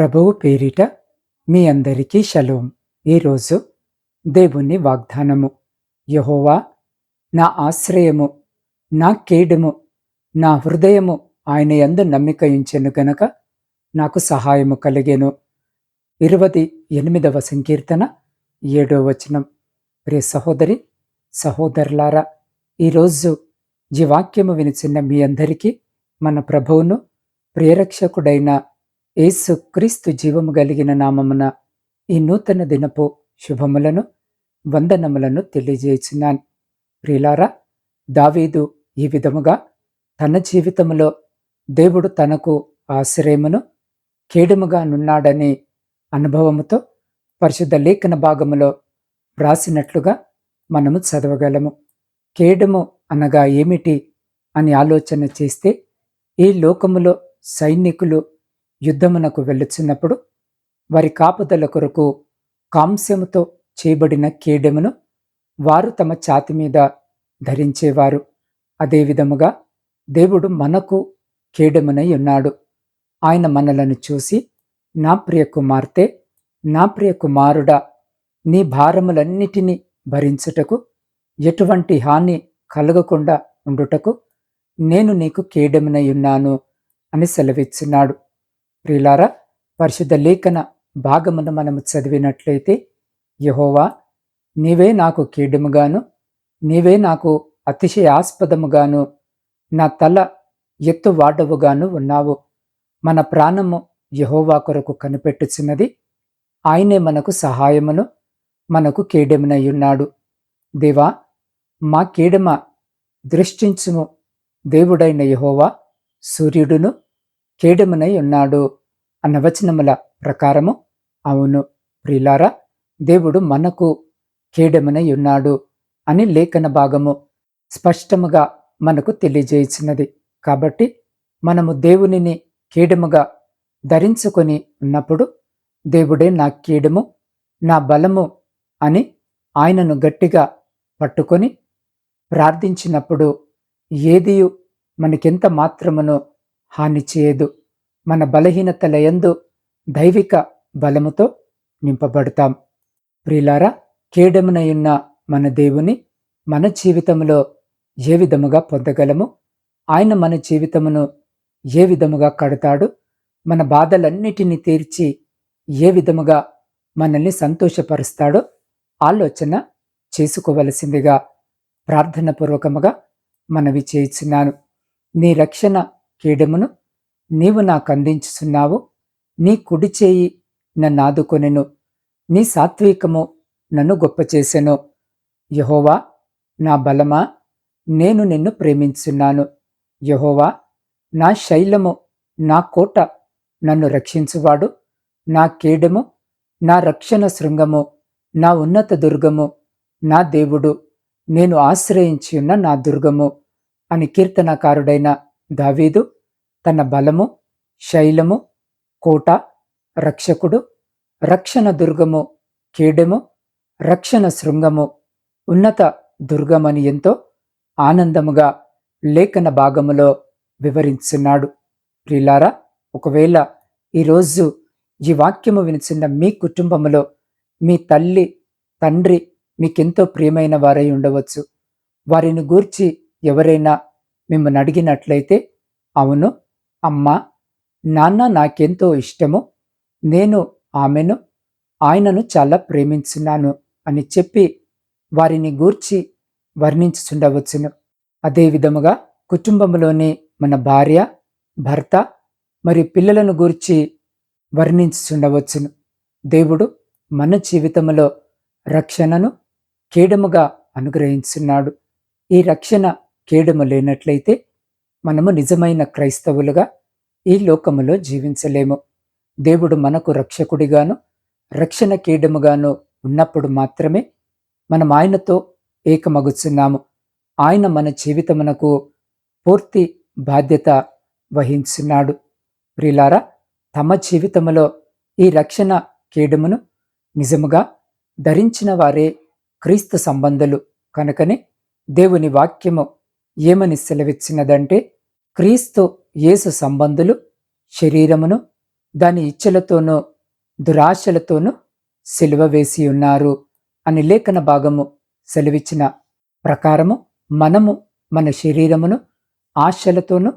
ప్రభువు పేరిట మీ అందరికీ షలోం. ఈరోజు దేవుని వాగ్దానము. యహోవా నా ఆశ్రయము నా కేడము నా హృదయము ఆయన యందు నమ్మిక ఉంచెను గనక నాకు సహాయము కలిగెను. ఇరవై ఎనిమిదవ సంకీర్తన ఏడో వచనం. ప్రియ సహోదరి సహోదరులారా ఈరోజు జీవాక్యము వినిచిన్న మీ అందరికీ మన ప్రభువును ప్రియరక్షకుడైన యేసు క్రీస్తు జీవము కలిగిన నామమున ఈ నూతన దినపు శుభములను వందనములను తెలియజేస్తున్నాను ప్రియులారా దావీదు ఈ విధముగా తన జీవితములో దేవుడు తనకు ఆశ్రయమును కేడుముగా నున్నాడనే అనుభవముతో పరిశుద్ధ లేఖన భాగములో వ్రాసినట్లుగా మనము చదవగలము. కేడము అనగా ఏమిటి అని ఆలోచన చేస్తే ఈ లోకములో సైనికులు యుద్ధమునకు వెళ్ళుచున్నప్పుడు వారి కాపుదల కొరకు కాంస్యముతో చేయబడిన కేడెమును వారు తమ ఛాతి మీద ధరించేవారు. అదేవిధముగా దేవుడు మనకు కేడెమునై ఉన్నాడు. ఆయన మనలను చూసి నా ప్రియ కుమార్తె నా ప్రియ కుమారుడా నీ భారములన్నిటినీ భరించుటకు ఎటువంటి హాని కలగకుండా ఉండుటకు నేను నీకు కేడెమునై ఉన్నాను అని సెలవిచ్చున్నాడు. ప్రియులారా పరిశుద్ధ లేఖన భాగమును మనము చదివినట్లయితే యహోవా నీవే నాకు కీడుముగాను నీవే నాకు అతిశయాస్పదముగాను నా తల ఎత్తు వాడవుగాను ఉన్నావు. మన ప్రాణము యహోవా కొరకు కనిపెట్టుచున్నది. ఆయనే మనకు సహాయమును మనకు కేడెమునయ్యున్నాడు దేవా మా కీడమ దృష్టించుము. దేవుడైన యహోవా సూర్యుడును కేడమునై ఉన్నాడు అన్న వచనముల ప్రకారము. అవును ప్రిలారా దేవుడు మనకు కేడమునై ఉన్నాడు అని లేఖన భాగము స్పష్టముగా మనకు తెలియజేయించినది కాబట్టి మనము దేవునిని కీడముగా ధరించుకొని ఉన్నప్పుడు దేవుడే నా కీడము నా బలము అని ఆయనను గట్టిగా పట్టుకొని ప్రార్థించినప్పుడు ఏదియు మనకెంత మాత్రమును హాని చేయదు. మన బలహీనతలయందు దైవిక బలముతో నింపబడతాం. ప్రిలారా కేడమునయున్న మన దేవుని మన జీవితంలో ఏ విధముగా పొందగలము? ఆయన మన జీవితమును ఏ విధముగా కడతాడు? మన బాధలన్నిటినీ తీర్చి ఏ విధముగా మనల్ని సంతోషపరుస్తాడో ఆలోచన చేసుకోవలసిందిగా ప్రార్థనపూర్వకముగా మనవి చేయించున్నాను. నీ రక్షణ కీడమును నీవు నాకు అందించుచున్నావు నీ కుడి చేయి నన్ను ఆదుకొనెను. నీ సాత్వికము నన్ను గొప్ప చేసెను యహోవా నా బలమా? నేను నిన్ను ప్రేమించున్నాను యహోవా నా శైలము నా కోట నన్ను రక్షించువాడు. నా కేడము నా రక్షణ శృంగము నా ఉన్నత దుర్గము నా దేవుడు. నేను ఆశ్రయించి ఉన్న నా దుర్గము అని కీర్తనకారుడైన దావీదు తన బలము శైలము కోట రక్షకుడు రక్షణ దుర్గము కేడెము రక్షణ శృంగము ఉన్నత దుర్గమని ఎంతో ఆనందముగా లేఖన భాగములో వివరించున్నాడు ప్రిలారా ఒకవేళ ఈరోజు ఈ వాక్యము వినిచిన మీ కుటుంబములో మీ తల్లి తండ్రి మీకెంతో ప్రియమైన వారై ఉండవచ్చు. వారిని గూర్చి ఎవరైనా మిమ్మల్ని అడిగినట్లయితే అవును అమ్మా నాన్న నాకెంతో ఇష్టము నేను ఆమెను ఆయనను చాలా ప్రేమించున్నాను అని చెప్పి వారిని గూర్చి వర్ణించుచుండవచ్చును. అదేవిధముగా కుటుంబంలోని మన భార్య భర్త మరియు పిల్లలను గూర్చి వర్ణించుచుండవచ్చును. దేవుడు మన జీవితంలో రక్షణను కేడముగా అనుగ్రహించున్నాడు. ఈ రక్షణ కీడము లేనట్లయితే మనము నిజమైన క్రైస్తవులుగా ఈ లోకములో జీవించలేము. దేవుడు మనకు రక్షకుడిగాను రక్షణ కీడముగాను ఉన్నప్పుడు మాత్రమే మనం ఆయనతో ఏకమగుచున్నాము. ఆయన మన జీవితమునకు పూర్తి బాధ్యత వహించున్నాడు. ప్రిలారా తమ జీవితములో ఈ రక్షణ కీడమును నిజముగా ధరించిన వారే క్రీస్తు సంబంధులు. కనుకనే దేవుని వాక్యము ఏమని సెలవిచ్చినదంటే క్రీస్తు యేసు సంబంధులు శరీరమును దాని ఇచ్చలతోనూ దురాశలతోనూ సిలువ వేసి ఉన్నారు అని లేఖన భాగము సెలవిచ్చిన ప్రకారము మనము మన శరీరమును ఆశలతోనూ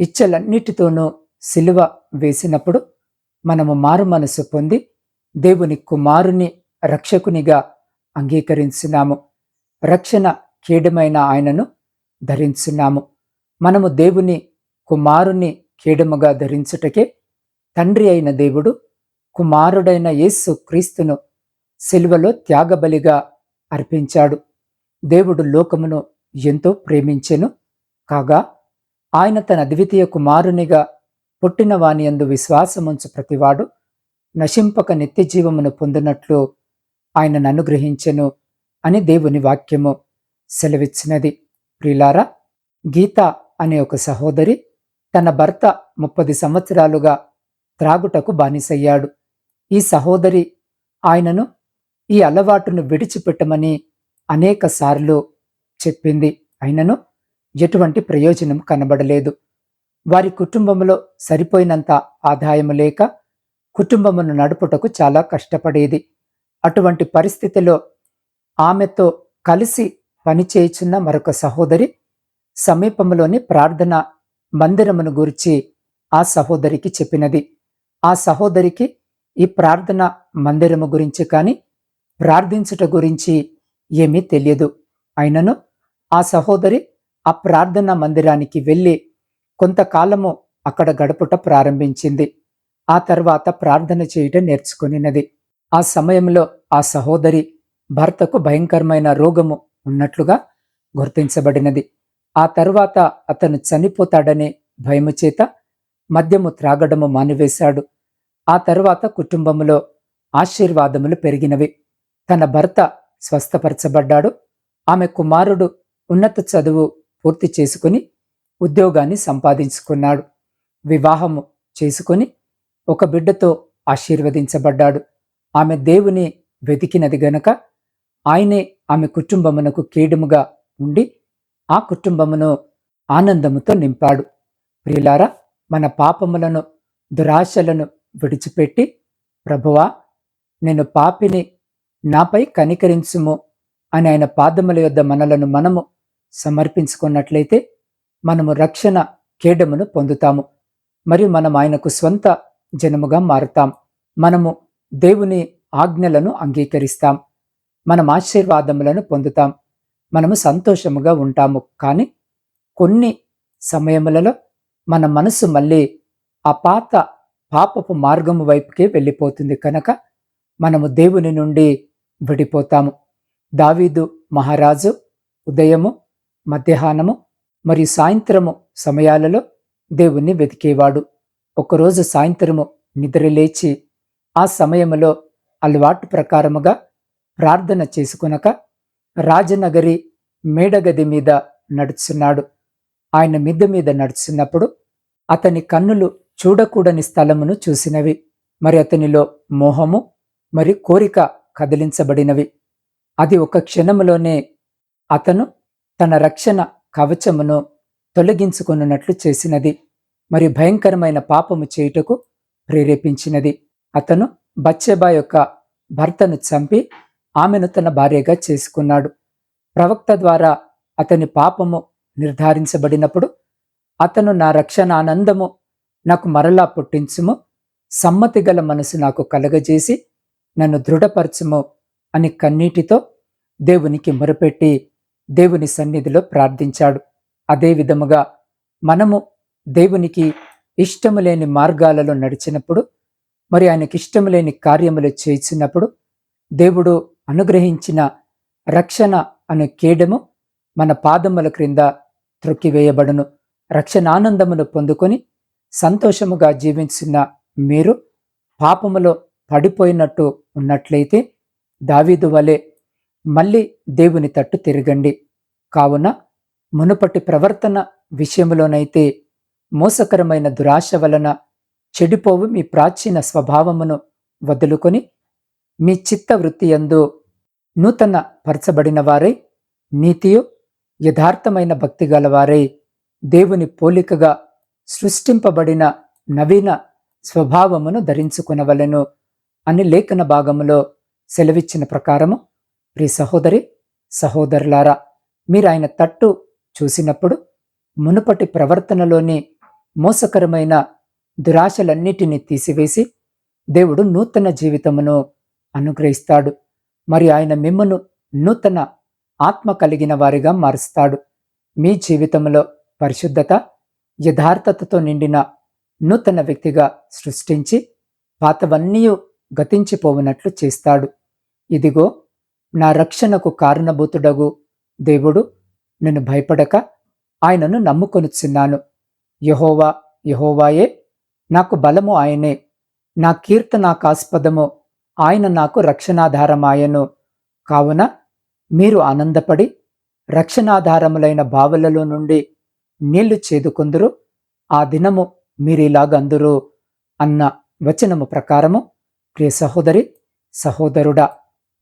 ఇచ్చలన్నిటితోనూ సిలువ వేసినప్పుడు మనము మారు మనసు పొంది దేవుని కుమారుని రక్షకునిగా అంగీకరించినాము రక్షణ కీడమైన ఆయనను ధరించున్నాము. మనము దేవుని కుమారుని కీడముగా ధరించుటకే తండ్రి అయిన దేవుడు కుమారుడైన యేసు క్రీస్తును శిల్వలో త్యాగబలిగా అర్పించాడు. దేవుడు లోకమును ఎంతో ప్రేమించెను. కాగా ఆయన తన అద్వితీయ కుమారునిగా పుట్టిన వాని అందు విశ్వాసముంచు ప్రతివాడు నశింపక నిత్య జీవమును పొందినట్లు ఆయనను అనుగ్రహించెను అని దేవుని వాక్యము సెలవిచ్చినది. ప్రిలారా గీత అనే ఒక సహోదరి తన భర్త ముప్పది సంవత్సరాలుగా త్రాగుటకు బానిసయ్యాడు. ఈ సహోదరి ఆయనను ఈ అలవాటును విడిచిపెట్టమని అనేకసార్లు చెప్పింది. అయినను ఎటువంటి ప్రయోజనం కనబడలేదు. వారి కుటుంబంలో సరిపోయినంత ఆదాయం లేక కుటుంబమును నడుపుటకు చాలా కష్టపడేది. అటువంటి పరిస్థితిలో ఆమెతో కలిసి పనిచేయుచున్న మరొక సహోదరి సమీపంలోని ప్రార్థన మందిరమును గురించి ఆ సహోదరికి చెప్పినది. ఆ సహోదరికి ఈ ప్రార్థన మందిరము గురించి కానీ ప్రార్థించుట గురించి ఏమీ తెలియదు. అయినను ఆ సహోదరి ఆ ప్రార్థన మందిరానికి వెళ్ళి కొంతకాలము అక్కడ గడుపుట ప్రారంభించింది. ఆ తర్వాత ప్రార్థన చేయటం నేర్చుకునినది. ఆ సమయంలో ఆ సహోదరి భర్తకు భయంకరమైన రోగము ఉన్నట్లుగా గుర్తించబడినది. ఆ తరువాత అతను చనిపోతాడనే భయము చేత మద్యము త్రాగడము మానివేశాడు. ఆ తరువాత కుటుంబములో ఆశీర్వాదములు పెరిగినవి. తన భర్త స్వస్థపరచబడ్డాడు. ఆమె కుమారుడు ఉన్నత చదువు పూర్తి చేసుకుని ఉద్యోగాన్ని సంపాదించుకున్నాడు. వివాహము చేసుకుని ఒక బిడ్డతో ఆశీర్వదించబడ్డాడు. ఆమె దేవుని వెతికినది గనక ఆయనే ఆమె కుటుంబమునకు కీడముగా ఉండి ఆ కుటుంబమును ఆనందముతో నింపాడు. ప్రియులారా మన పాపములను దురాశలను విడిచిపెట్టి ప్రభువా నేను పాపిని నాపై కనికరించుము అని ఆయన పాదముల యొద్ద మనలను మనము సమర్పించుకున్నట్లయితే మనము రక్షణ కేడమును పొందుతాము. మరియు మనం ఆయనకు స్వంత జనముగా మారుతాం. మనము దేవుని ఆజ్ఞలను అంగీకరిస్తాం. మనం ఆశీర్వాదములను పొందుతాం. మనము సంతోషముగా ఉంటాము. కానీ కొన్ని సమయములలో మన మనసు మళ్ళీ ఆ పాత పాపపు మార్గము వైపుకే వెళ్ళిపోతుంది. కనుక మనము దేవుని నుండి విడిపోతాము. దావీదు మహారాజు ఉదయము మధ్యాహ్నము మరియు సాయంత్రము సమయాలలో దేవుణ్ణి వెతికేవాడు. ఒకరోజు సాయంత్రము నిద్రలేచి ఆ సమయములో అలవాటు ప్రకారముగా ప్రార్థన చేసుకునక రాజనగరి మేడగది మీద నడుచున్నాడు. ఆయన మిద్దె మీద నడుచున్నప్పుడు అతని కన్నులు చూడకూడని స్థలమును చూసినవి. మరి అతనిలో మోహము మరి కోరిక కదిలించబడినవి. అది ఒక క్షణములోనే అతను తన రక్షణ కవచమును తొలగించుకున్నట్లు చేసినది. మరి భయంకరమైన పాపము చేయుటకు ప్రేరేపించినది. అతను బచ్చెబా యొక్క భర్తను చంపి ఆమెను తన భార్యగా చేసుకున్నాడు. ప్రవక్త ద్వారా అతని పాపము నిర్ధారించబడినప్పుడు అతను నా రక్షణ ఆనందము నాకు మరలా పుట్టించుము సమ్మతి గల మనసు నాకు కలగజేసి నన్ను దృఢపరచుము అని కన్నీటితో దేవునికి మొరపెట్టి దేవుని సన్నిధిలో ప్రార్థించాడు. అదే విధముగా మనము దేవునికి ఇష్టము లేని మార్గాలలో నడిచినప్పుడు మరి ఆయనకి ఇష్టము లేని కార్యములు చేసినప్పుడు దేవుడు అనుగ్రహించిన రక్షణ అను కేడము మన పాదముల క్రింద త్రొక్కివేయబడును. రక్షణానందమును పొందుకొని సంతోషముగా జీవించిన మీరు పాపములో పడిపోయినట్టు ఉన్నట్లయితే దావీదు వలె మళ్ళీ దేవుని తట్టు తిరగండి. కావున మునుపటి ప్రవర్తన విషయంలోనైతే మోసకరమైన దురాశ వలన చెడిపోవు మీ ప్రాచీన స్వభావమును వదులుకొని మీ చిత్త వృత్తి యందు నూతన పరచబడిన వారై నీతియు యథార్థమైన భక్తి గలవారై దేవుని పోలికగా సృష్టింపబడిన నవీన స్వభావమును ధరించుకునవలెను అని లేఖన భాగములో సెలవిచ్చిన ప్రకారము ప్రి సహోదరి సహోదరులారా మీరు ఆయన తట్టు చూసినప్పుడు మునుపటి ప్రవర్తనలోని మోసకరమైన దురాశలన్నిటినీ తీసివేసి దేవుడు నూతన జీవితమును అనుగ్రహిస్తాడు. మరి ఆయన మిమ్మను నూతన ఆత్మ కలిగిన వారిగా మారుస్తాడు. మీ జీవితంలో పరిశుద్ధత యథార్థతతో నిండిన నూతన వ్యక్తిగా సృష్టించి పాతవన్నీ గతించిపోవునట్లు చేస్తాడు. ఇదిగో నా రక్షణకు కారణభూతుడగు దేవుడు నేను భయపడక ఆయనను నమ్ముకొనుచున్నాను. యహోవా యహోవాయే నాకు బలము ఆయనే. నా కీర్తనాకాస్పదము ఆయన నాకు రక్షణాధారమాయను. కావున మీరు ఆనందపడి రక్షణాధారములైన బావులలో నుండి నీళ్ళు చేదుకుందురు. ఆ దినము మీరిలాగందురు అన్న వచనము ప్రకారము ప్రియ సహోదరి సహోదరుడా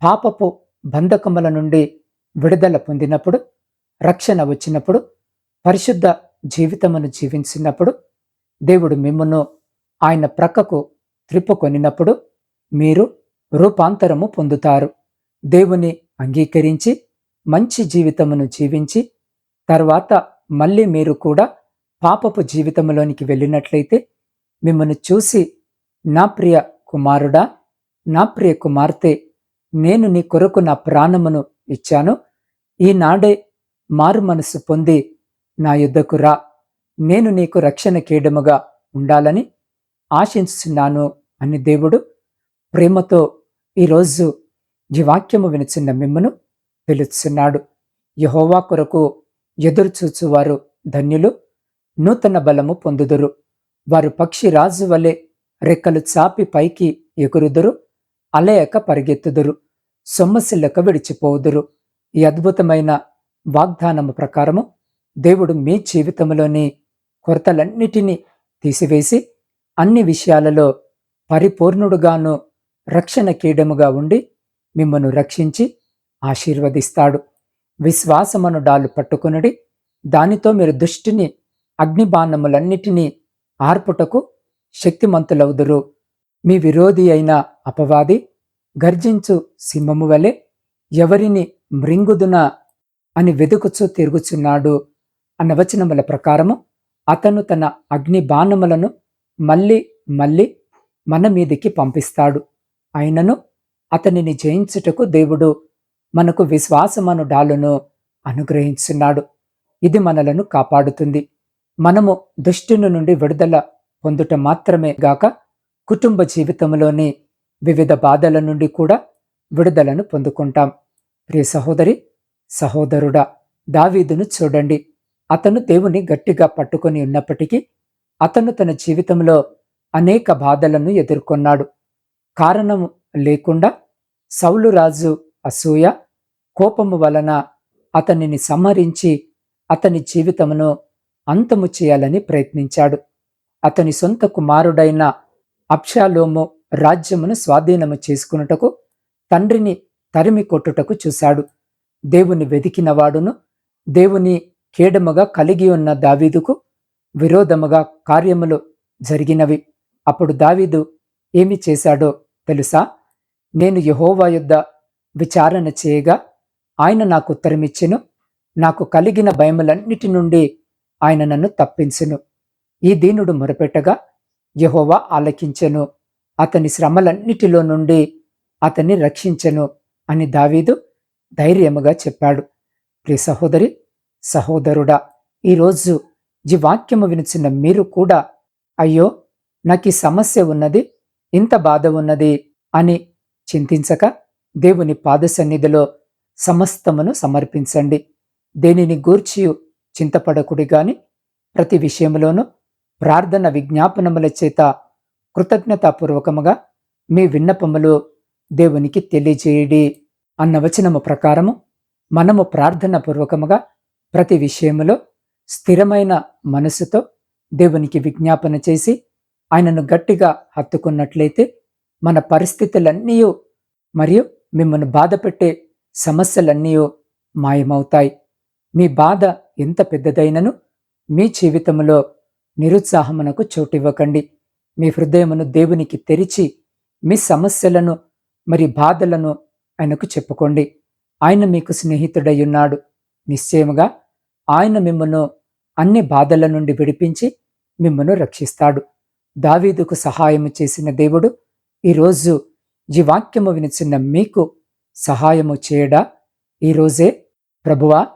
పాపపు బంధకముల నుండి విడుదల పొందినప్పుడు రక్షణ వచ్చినప్పుడు పరిశుద్ధ జీవితమును జీవించినప్పుడు దేవుడు మిమ్మును ఆయన ప్రక్కకు త్రిప్పుకొనినప్పుడు మీరు రూపాంతరము పొందుతారు. దేవుని అంగీకరించి మంచి జీవితమును జీవించి తర్వాత మళ్ళీ మీరు కూడా పాపపు జీవితంలోనికి వెళ్ళినట్లయితే మిమ్మల్ని చూసి నా ప్రియ కుమారుడా నా ప్రియ కుమార్తె నేను నీ కొరకు నా ప్రాణమును ఇచ్చాను. ఈనాడే మారు మనసు పొంది నా యుద్ధకు రా. నేను నీకు రక్షణ కీడముగా ఉండాలని ఆశించున్నాను అని దేవుడు ప్రేమతో ఈరోజు ఈ వాక్యము వినిచిన్న మిమ్మను పిలుచున్నాడు. యహోవా కొరకు ఎదురుచూచువారు ధన్యులు నూతన బలము పొందుదురు. వారు పక్షి రాజు వలె రెక్కలు చాపి పైకి ఎగురుదురు అలయక పరిగెత్తుదురు సొమ్మసిల్లక విడిచిపోదురు. ఈ అద్భుతమైన వాగ్దానము ప్రకారము దేవుడు మీ జీవితంలోని కొరతలన్నిటినీ తీసివేసి అన్ని విషయాలలో పరిపూర్ణుడుగాను రక్షణ కీడముగా ఉండి మిమ్మను రక్షించి ఆశీర్వదిస్తాడు. విశ్వాసమను డాలు పట్టుకునడి దానితో మీరు దుష్టిని అగ్నిబాణములన్నిటినీ ఆర్పుటకు శక్తిమంతులవుదురు. మీ విరోధి అయిన అపవాది గర్జించు సింహము వలె ఎవరిని మృంగుదునా అని వెదుకుచూ తిరుగుచున్నాడు అన్న వచనముల ప్రకారము అతను తన అగ్ని బాణములను మళ్ళీ మళ్ళీ మన మీదికి పంపిస్తాడు. అయినను అతనిని జయించుటకు దేవుడు మనకు విశ్వాసమను డాలును అనుగ్రహించున్నాడు. ఇది మనలను కాపాడుతుంది. మనము దుష్టుని నుండి విడుదల పొందుట మాత్రమే గాక కుటుంబ జీవితంలోని వివిధ బాధల నుండి కూడా విడుదలను పొందుకుంటాం. ప్రియ సహోదరి సహోదరుడా దావీదును చూడండి. అతను దేవుని గట్టిగా పట్టుకొని ఉన్నప్పటికీ అతను తన జీవితంలో అనేక బాధలను ఎదుర్కొన్నాడు. కారణం లేకుండా సౌలురాజు అసూయ కోపము వలన అతనిని సంహరించి అతని జీవితమును అంతము చేయాలని ప్రయత్నించాడు. అతని సొంత కుమారుడైన అప్షాలోము రాజ్యమును స్వాధీనము చేసుకున్నటకు తండ్రిని తరిమి కొట్టుటకు చూశాడు. దేవుని వెదికినవాడును దేవుని కేడముగా కలిగి ఉన్న దావీదుకు విరోధముగా కార్యములు జరిగినవి. అప్పుడు దావీదు ఏమి చేశాడో తెలుసా? నేను యహోవా యుద్ధ విచారణ చేయగా ఆయన నాకు ఉత్తరమిచ్చెను. నాకు కలిగిన భయములన్నిటి నుండి ఆయన నన్ను తప్పించెను. ఈ దీనుడు మొరపెట్టగా యహోవా ఆలకించెను. అతని శ్రమలన్నిటిలో నుండి అతన్ని రక్షించెను అని దావీదు ధైర్యముగా చెప్పాడు. ప్రి సహోదరి సహోదరుడా ఈరోజు ఈ వాక్యము వినిచిన మీరు కూడా అయ్యో నాకు ఈ సమస్య ఉన్నది. ఇంత బాధ ఉన్నది అని చింతించక దేవుని పాద సన్నిధిలో సమస్తమును సమర్పించండి. దేనిని గూర్చి చింతపడకుడి గాని ప్రతి విషయంలోనూ ప్రార్థన విజ్ఞాపనముల చేత కృతజ్ఞతాపూర్వకముగా మీ విన్నపములు దేవునికి తెలియజేయడి అన్న వచనము ప్రకారము మనము ప్రార్థన పూర్వకముగా ప్రతి విషయములో స్థిరమైన మనసుతో దేవునికి విజ్ఞాపన చేసి ఆయనను గట్టిగా హత్తుకున్నట్లయితే మన పరిస్థితులన్నీ మరియు మిమ్మల్ని బాధపెట్టే సమస్యలన్నీ మాయమవుతాయి. మీ బాధ ఎంత పెద్దదైనను మీ జీవితంలో నిరుత్సాహమునకు చోటివ్వకండి. మీ హృదయమును దేవునికి తెరిచి మీ సమస్యలను మరి బాధలను ఆయనకు చెప్పుకోండి. ఆయన మీకు స్నేహితుడై ఉన్నాడు నిశ్చయముగా ఆయన మిమ్మను అన్ని బాధల నుండి విడిపించి మిమ్మను రక్షిస్తాడు. దావీదుకు సహాయము చేసిన దేవుడు ఈరోజు ఈ వాక్యము వినిచిన మీకు సహాయము చేయడా? ఈరోజే ప్రభువా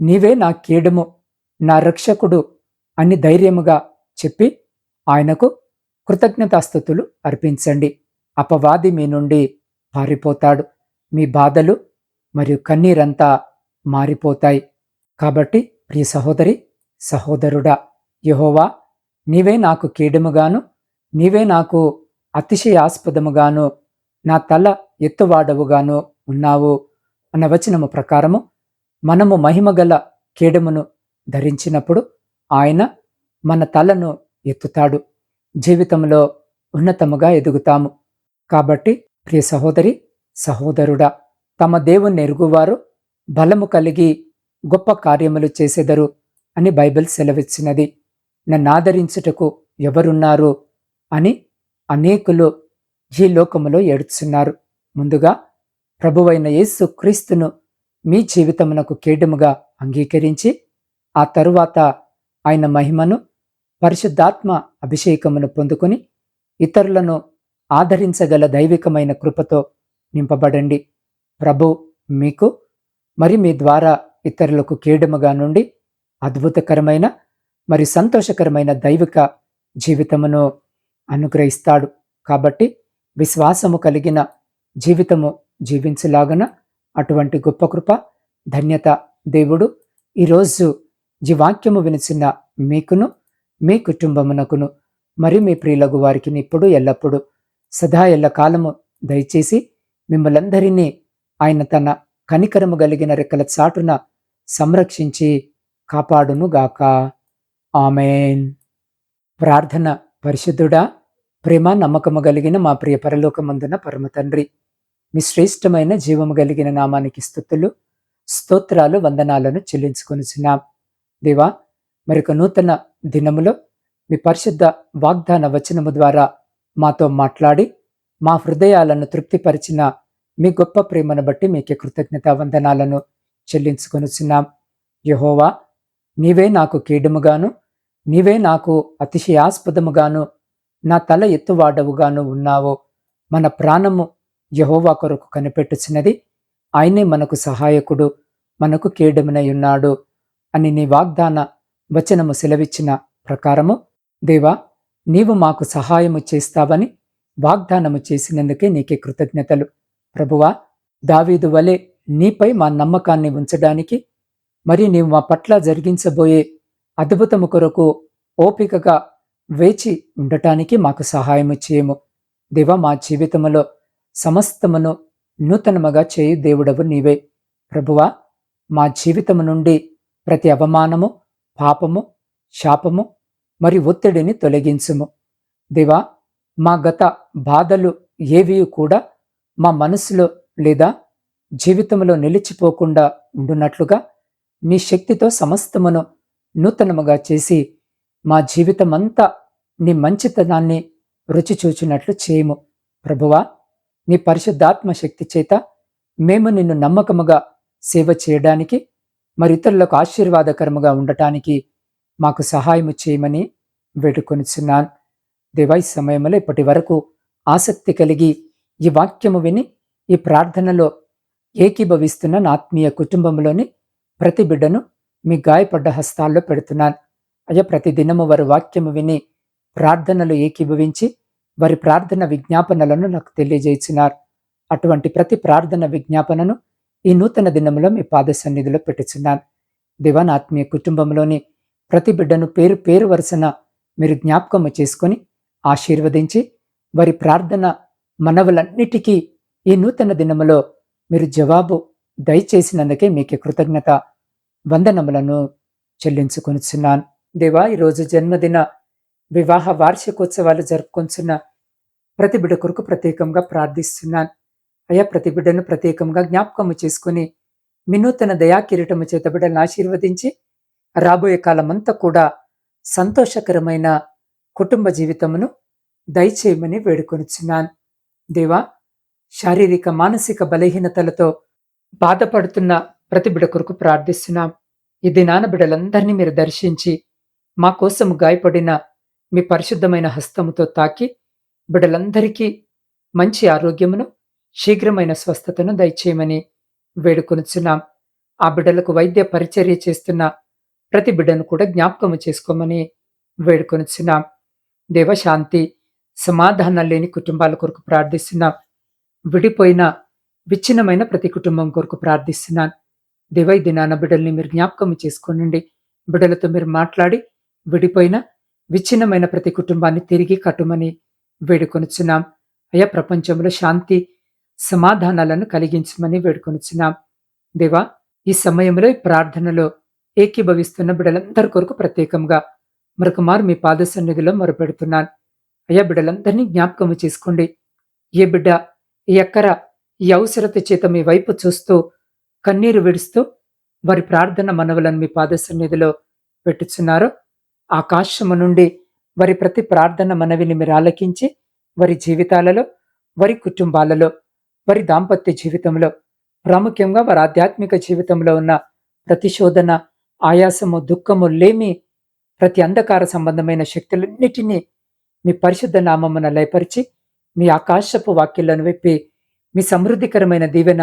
నీవే నా కీడము నా రక్షకుడు అని ధైర్యముగా చెప్పి ఆయనకు కృతజ్ఞతాస్థుతులు అర్పించండి. అపవాది మీ నుండి పారిపోతాడు. మీ బాధలు మరియు కన్నీరంతా మారిపోతాయి. కాబట్టి ప్రియ సహోదరి సహోదరుడా యహోవా నీవే నాకు కీడముగాను నీవే నాకు అతిశయాస్పదముగాను నా తల ఎత్తువాడవుగాను ఉన్నావు అన్న వచనము ప్రకారము మనము మహిమగల కీడమును ధరించినప్పుడు ఆయన మన తలను ఎత్తుతాడు. జీవితంలో ఉన్నతముగా ఎదుగుతాము. కాబట్టి ప్రియ సహోదరి సహోదరుడా తమ దేవుణ్ణి ఎరుగువారు బలము కలిగి గొప్ప కార్యములు చేసెదరు అని బైబిల్ సెలవిచ్చినది. నన్నాదరించుటకు ఎవరున్నారు అని అనేకులు ఈ లోకములో ఏడుచున్నారు. ముందుగా ప్రభువైన యేసు క్రీస్తును మీ జీవితమునకు కేడుముగా అంగీకరించి ఆ తరువాత ఆయన మహిమను పరిశుద్ధాత్మ అభిషేకమును పొందుకొని ఇతరులను ఆదరించగల దైవికమైన కృపతో నింపబడండి. ప్రభు మీకు మరి మీ ద్వారా ఇతరులకు కీడముగా నుండి అద్భుతకరమైన మరి సంతోషకరమైన దైవిక జీవితమును అనుగ్రహిస్తాడు. కాబట్టి విశ్వాసము కలిగిన జీవితము జీవించలాగన అటువంటి గొప్ప కృప ధన్యత దేవుడు ఈరోజు ఈ వాక్యము వినిచిన మీకును మీ కుటుంబమునకును మరి మీ ప్రియులకు వారికి ఇప్పుడు ఎల్లప్పుడూ సదా ఎల్ల కాలము దయచేసి మిమ్మలందరినీ ఆయన తన కనికరము కలిగిన రెక్కల చాటున సంరక్షించి కాపాడునుగాక. ఆమెన్. ప్రార్థన పరిశుద్ధుడా ప్రేమ నమ్మకము కలిగిన మా ప్రియ పరలోకమందున పరమ తండ్రి మీ శ్రేష్టమైన జీవము కలిగిన నామానికి స్థుతులు స్తోత్రాలు వందనాలను చెల్లించుకొనిచున్నాం. దేవా మరొక నూతన దినములో మీ పరిశుద్ధ వాగ్దాన వచనము ద్వారా మాతో మాట్లాడి మా హృదయాలను తృప్తిపరిచిన మీ గొప్ప ప్రేమను బట్టి మీకే కృతజ్ఞత వందనాలను చెల్లించుకొనిచున్నాం. యహోవా నీవే నాకు కీడుముగాను నీవే నాకు అతిశయాస్పదముగాను నా తల ఎత్తువాడవుగాను ఉన్నావో. మన ప్రాణము యహోవా కొరకు కనిపెట్టుచున్నది. ఆయనే మనకు సహాయకుడు మనకు కేడమునై ఉన్నాడు అని నీ వాగ్దాన వచనము సెలవిచ్చిన ప్రకారము దేవా నీవు మాకు సహాయము చేస్తావని వాగ్దానము చేసినందుకే నీకే కృతజ్ఞతలు. ప్రభువా దావీదు వలె నీపై మా నమ్మకాన్ని ఉంచడానికి మరి నీవు మా పట్ల జరిగించబోయే అద్భుతము కొరకు ఓపికగా వేచి ఉండటానికి మాకు సహాయము చేయము. దేవ మా జీవితములో సమస్తమును నూతనముగా చేయు దేవుడవు నీవే. ప్రభువా మా జీవితము నుండి ప్రతి అవమానము పాపము శాపము మరి ఒత్తిడిని తొలగించుము. దేవా మా గత బాధలు ఏవి కూడా మా మనసులో లేదా జీవితంలో నిలిచిపోకుండా ఉండునట్లుగా నీ శక్తితో సమస్తమును నూతనముగా చేసి మా జీవితమంతా నీ మంచితనాన్ని రుచి చూచినట్లు చేయము. ప్రభువా నీ పరిశుద్ధాత్మ శక్తి చేత మేము నిన్ను నమ్మకముగా సేవ చేయడానికి మరి ఇతరులకు ఆశీర్వాదకరముగా ఉండటానికి మాకు సహాయము చేయమని వేడుకొనిచున్నాను. దేవాయి సమయంలో ఇప్పటి వరకు ఆసక్తి కలిగి ఈ వాక్యము విని ఈ ప్రార్థనలో ఏకీభవిస్తున్న నా ఆత్మీయ కుటుంబంలోని ప్రతి బిడ్డను మీ గాయపడ్డ హస్తాల్లో పెడుతున్నాను. అయ్యా ప్రతి దినము వారి వాక్యము విని ప్రార్థనలు ఏకీభవించి వారి ప్రార్థన విజ్ఞాపనలను నాకు తెలియజేస్తున్నారు అటువంటి ప్రతి ప్రార్థన విజ్ఞాపనను ఈ నూతన దినంలో మీ పాద సన్నిధిలో పెట్టుచున్నాను. దివాన్ ఆత్మీయ కుటుంబంలోని ప్రతి బిడ్డను పేరు పేరు వరుసన మీరు జ్ఞాపకము చేసుకొని ఆశీర్వదించి వారి ప్రార్థన మనవులన్నిటికీ ఈ నూతన దినములో మీరు జవాబు దయచేసినందుకే మీకు కృతజ్ఞత. వందనములను చెల్లించుకొనిచున్నాను దేవా ఈరోజు జన్మదిన వివాహ వార్షికోత్సవాలు జరుపుకొంచున్న ప్రతి బిడ్డ కొరకు ప్రత్యేకంగా ప్రార్థిస్తున్నాను. అయా ప్రతి బిడ్డను ప్రత్యేకంగా జ్ఞాపకము చేసుకుని వినూతన దయా కిరీటము చేత బిడ్డలను ఆశీర్వదించి రాబోయే కాలమంతా కూడా సంతోషకరమైన కుటుంబ జీవితమును దయచేయమని వేడుకొనిచున్నాను దేవా శారీరక మానసిక బలహీనతలతో బాధపడుతున్న ప్రతి బిడ కొరకు ప్రార్థిస్తున్నాం. ఈ దినాన బిడలందరినీ మీరు దర్శించి మా కోసం గాయపడిన మీ పరిశుద్ధమైన హస్తముతో తాకి బిడలందరికీ మంచి ఆరోగ్యమును శీఘ్రమైన స్వస్థతను దయచేయమని వేడుకొనుచున్నాం. ఆ బిడ్డలకు వైద్య పరిచర్య చేస్తున్న ప్రతి బిడ్డను కూడా జ్ఞాపకము చేసుకోమని వేడుకొనుచున్నాం. దేవశాంతి సమాధానం లేని కుటుంబాల కొరకు ప్రార్థిస్తున్నాం. విడిపోయిన విచ్ఛిన్నమైన ప్రతి కుటుంబం కొరకు ప్రార్థిస్తున్నాను దివై దినాన బిడ్డల్ని మీరు జ్ఞాపకం చేసుకోనండి. బిడ్డలతో మీరు మాట్లాడి విడిపోయిన విచ్ఛిన్నమైన ప్రతి కుటుంబాన్ని తిరిగి కట్టుమని వేడుకొనుచున్నాం. అయా ప్రపంచంలో శాంతి సమాధానాలను కలిగించమని వేడుకొనుచున్నాం. దేవా ఈ సమయంలో ఈ ప్రార్థనలో ఏకీభవిస్తున్న బిడ్డలందరి కొరకు ప్రత్యేకంగా మరొకమారు మీ పాద సన్నిధిలో మొరపెడుతున్నాను. అయ్యా బిడ్డలందరినీ జ్ఞాపకము చేసుకోండి. ఏ బిడ్డ ఈ ఈ అవసరత చేత మీ వైపు చూస్తూ కన్నీరు విడుస్తూ వారి ప్రార్థన మనవులను మీ పాద సన్నిధిలో పెట్టుచున్నారో. ఆకాశము నుండి వారి ప్రతి ప్రార్థన మనవిని మీరు ఆలకించి వారి జీవితాలలో వారి కుటుంబాలలో వారి దాంపత్య జీవితంలో ప్రాముఖ్యంగా వారి ఆధ్యాత్మిక జీవితంలో ఉన్న ప్రతిశోధన ఆయాసము దుఃఖము లేమి ప్రతి అంధకార సంబంధమైన శక్తులన్నిటినీ మీ పరిశుద్ధ నామమున లయపరిచి మీ ఆకాశపు వాక్యాలను విప్పి మీ సమృద్ధికరమైన దీవెన